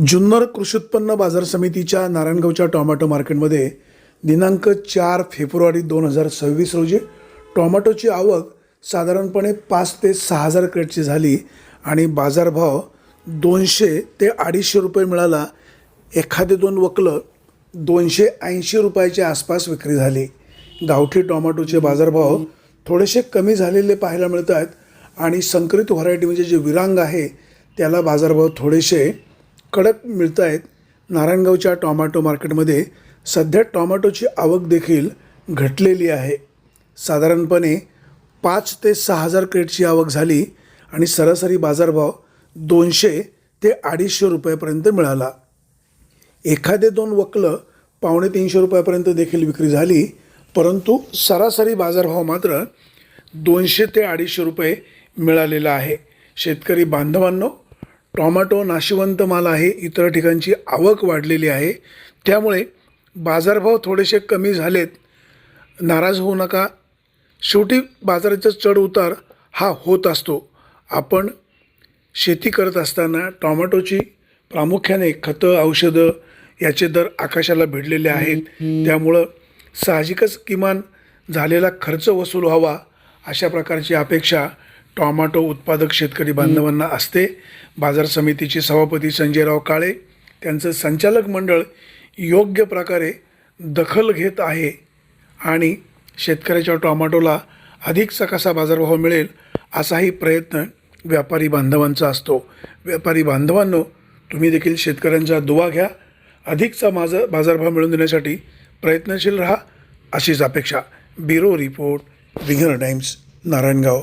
जुन्नर कृषी उत्पन्न बाजार समितीच्या नारायणगावच्या टोमॅटो मार्केटमध्ये दिनांक चार फेब्रुवारी दोन हजार सव्वीस रोजी टोमॅटोची आवक साधारणपणे पाच ते सहा हजार क्रेटची झाली आणि बाजारभाव दोनशे ते अडीचशे रुपये मिळाला. एखादे दोन वकलं दोनशे ऐंशी रुपयाच्या आसपास विक्री झाली. गावठी टोमॅटोचे बाजारभाव थोडेसे कमी झालेले पाहायला मिळत आहेत आणि संकरित व्हरायटी म्हणजे जे विरांग आहे त्याला बाजारभाव थोडेसे कडक मिळत आहेत नारायणगावच्या टॉमॅटो मार्केटमध्ये सध्या टॉमॅटोची आवक देखील घटलेली आहे. साधारणपणे पाच ते सहा हजार क्रेटची आवक झाली आणि सरासरी बाजारभाव दोनशे ते अडीचशे रुपयापर्यंत मिळाला. एखादे दोन वकलं पावणे तीनशे रुपयापर्यंत देखील विक्री झाली परंतु सरासरी बाजारभाव मात्र दोनशे ते अडीचशे रुपये मिळालेला आहे. शेतकरी बांधवांनो टॉमॅटो नाशिवंत माल आहे इतर ठिकाणची आवक वाढलेली आहे. त्यामुळे बाजारभाव थोडेसे कमी झालेत. नाराज होऊ नका. शेवटी बाजाराचा चढ उतार हा होत असतो. आपण शेती करत असताना टॉमॅटोची प्रामुख्याने खतं औषधं याचे दर आकाशाला भिडलेले आहेत. त्यामुळं साहजिकच किमान झालेला खर्च वसूल व्हावा अशा प्रकारची अपेक्षा टॉमॅटो उत्पादक शेतकरी बांधवांना असते. बाजार समितीचे सभापती संजयराव काळे त्यांचं संचालक मंडळ योग्य प्रकारे दखल घेत आहे आणि शेतकऱ्याच्या टॉमॅटोला अधिकचा कसा बाजारभाव मिळेल असाही प्रयत्न व्यापारी बांधवांचा असतो. व्यापारी बांधवांनो तुम्ही देखील शेतकऱ्यांचा दुवा घ्या. अधिकचा माझा बाजारभाव मिळवून देण्यासाठी प्रयत्नशील राहा अशीच अपेक्षा. ब्युरो रिपोर्ट विंगर टाइम्स नारायणगाव.